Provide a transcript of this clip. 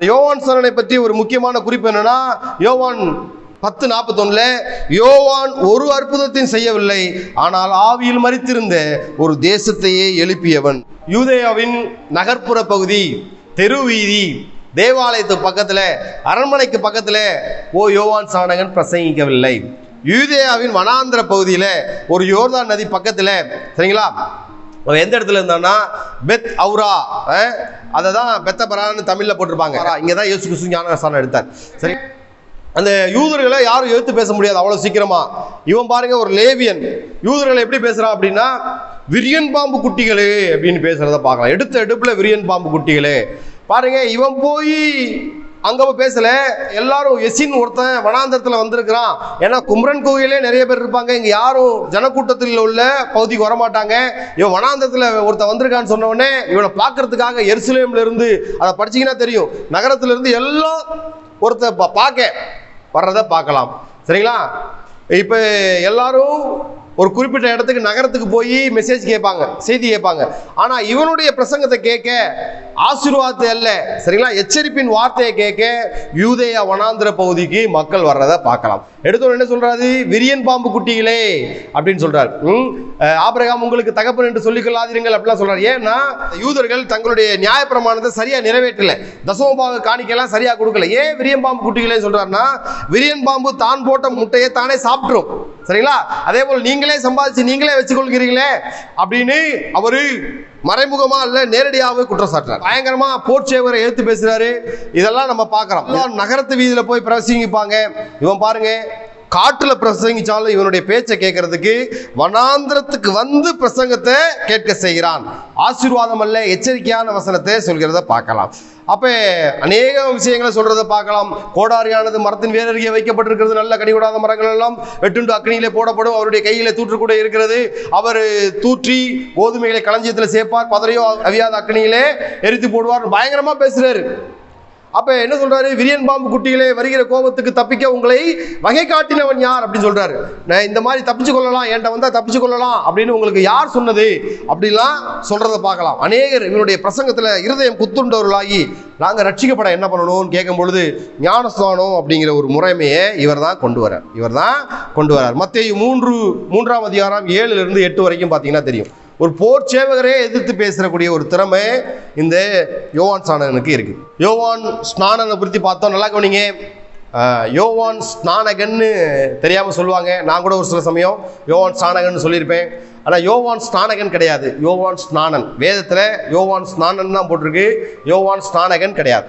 இந்த யோவான் சரணனை பற்றி ஒரு முக்கியமான குறிப்பு என்னன்னா யோவான் பத்து நாற்பத்தொன்னுல யோவான் ஒரு அற்புதத்தையும் செய்யவில்லை ஆனால் ஆவியில் மறித்திருந்த ஒரு தேசத்தையே எழுப்பியவன். யூதேயாவின் நகர்ப்புற பகுதி தெரு வீதி தேவாலயத்துக்கு பக்கத்தில் அரண்மனைக்கு பக்கத்தில் ஓ யோவான் சாணகன் பிரசங்கிக்கவில்லை. யூதேயாவின் வனாந்திர பகுதியில் ஒரு யோர்தான் நதி பக்கத்தில் சரிங்களா? எந்த இடத்துல இருந்தான்னா பெத் அவுரா அதை தான் பெத்தபரான்னு தமிழில் போட்டிருப்பாங்க. இங்கே தான் இயேசு கிறிஸ்து ஞானஸ்தானம் எடுத்தார். சரி. அந்த யூதர்களை யாரும் எடுத்து பேச முடியாது அவ்வளோ சீக்கிரமா. இவன் பாருங்க ஒரு லேவியன். யூதர்களை எப்படி பேசுறான் அப்படின்னா விரியன் பாம்பு குட்டிகளே அப்படின்னு பேசுறத பார்க்கலாம். எடுத்த எடுப்புல விரியன் பாம்பு குட்டிகளே. பாருங்க இவன் போய் அங்கே போய் பேசல. எல்லாரும் எசின் ஒருத்தன் வனாந்தரத்தில் வந்திருக்கிறான். ஏன்னா குமரன் கோயிலே நிறைய பேர் இருப்பாங்க. இங்கே யாரும் ஜனக்கூட்டத்தில் உள்ள பகுதிக்கு வரமாட்டாங்க. இவன் வனாந்தரத்தில் ஒருத்தன் வந்திருக்கான்னு சொன்னவொடனே இவனை பார்க்கறதுக்காக எருசலேம்ல இருந்து அதை படிச்சிங்கன்னா தெரியும். நகரத்திலிருந்து எல்லாம் ஒருத்த பா- பார்க்க. வர்றதை பார்க்கலாம். சரிங்களா? இப்போ எல்லாரும் ஒரு குறிப்பிட்ட இடத்துக்கு நகரத்துக்கு போய் மெசேஜ் கேட்பாங்க செய்தி கேட்பாங்க. ஆனால் இவனுடைய பிரசங்கத்தை கேட்க ஆசீர்வாத்து அல்ல. சரிங்களா? எச்சரிப்பின் வார்த்தையை கேட்க யூதேயா வனாந்திர பகுதிக்கு மக்கள் வர்றதை பார்க்கலாம். எடுத்தோம் என்ன சொல்றாரு? விரியன் பாம்பு குட்டிகளே அப்படின்னு சொல்றாரு. ஆபிரகாம் உங்களுக்கு தகப்பன் என்று சொல்லிக் கொள்ளாதீர்கள் அப்படிலாம் சொல்றாரு. ஏன்னா யூதர்கள் தங்களுடைய நியாயப்பிரமாணத்தை சரியா நிறைவேற்றல. தசமபாக காணிக்கையெல்லாம் சரியா கொடுக்கல. ஏன் விரியன் பாம்பு குட்டிகளே சொல்றாருன்னா விரியன் பாம்பு தான் போட்ட முட்டையை தானே சாப்பிட்டுரும். சரிங்களா? அதே போல் நீங்கள் சம்பாதிச்சு நீங்களே வச்சுக்கொள்கிறீங்களே அப்படின்னு அவரு மறைமுகமா இல்ல நேரடியாகவே குற்றம் சாட்டுறாரு பயங்கரமா போர்ச்சேவரை எடுத்து பேசுறாரு. இதெல்லாம் நம்ம பார்க்கலாம் நகரத்து வீதியில போய் பிரசங்கிப்பாங்க. இவன் பாருங்க காட்டில் பிரசங்கிச்சாலும் இவனுடைய பேச்சை கேட்கறதுக்கு வனாந்திரத்துக்கு வந்து பிரசங்கத்தை கேட்க செய்கிறான். ஆசீர்வாதம் அல்ல எச்சரிக்கையான வசனத்தை சொல்கிறத பார்க்கலாம். அப்போ அநேக விஷயங்களை சொல்கிறத பார்க்கலாம். கோடாரியானது மரத்தின் வேரருகே வைக்கப்பட்டிருக்கிறது. நல்ல கனிகூடாத மரங்கள் எல்லாம் வெட்டுண்டு அக்னியிலே போடப்படும். அவருடைய கையில் தூற்றுக்கூட கூட இருக்கிறது. அவர் தூற்றி கோதுமைகளை களஞ்சியத்தில் சேர்ப்பார் பதறையோ அவியாத அக்னியிலே எரித்து போடுவார். பயங்கரமா பேசுறாரு. அப்ப என்ன சொல்றாரு? விரியன் பாம்பு குட்டிகளே வருகிற கோபத்துக்கு தப்பிக்க உங்களை வகை காட்டினவன் யார் அப்படின்னு சொல்றாரு. நான் இந்த மாதிரி தப்பிச்சு கொள்ளலாம் என்கிட்ட வந்தா தப்பிச்சு கொள்ளலாம் அப்படின்னு உங்களுக்கு யார் சொன்னது? அப்படிலாம் சொல்றதை பார்க்கலாம். அநேகர் இவனுடைய பிரசங்கத்துல இருதயம் குத்துண்டவர்களாகி நாங்க ரட்சிக்கப்பட என்ன பண்ணணும்னு கேட்கும் பொழுது ஞானஸ்தானம் அப்படிங்கிற ஒரு முறைமையை இவர் தான் கொண்டு வரார் இவர் தான் கொண்டு வரார் மத்திய மூன்று மூன்றாம் அதிகாரம் ஏழுல இருந்து எட்டு வரைக்கும் பார்த்தீங்கன்னா தெரியும். ஒரு போர் சேவகரே எதிர்த்து பேசுகிறக்கூடிய ஒரு திறமை இந்த யோவான் ஸ்நானகனுக்கு இருக்கு. யோவான் ஸ்நானனை குறித்து பார்த்தோம் நல்லா கவனிங்க. யோவான் ஸ்நானகன்னு தெரியாமல் சொல்லுவாங்க. நான் கூட ஒரு சில சமயம் யோவான் ஸ்நானகன் சொல்லியிருப்பேன். ஆனால் யோவான் ஸ்நானகன் கிடையாது. யோவான் ஸ்நானன். வேதத்தில் யோவான் ஸ்நானன் தான் போட்டிருக்கு. யோவான் ஸ்நானகன் கிடையாது.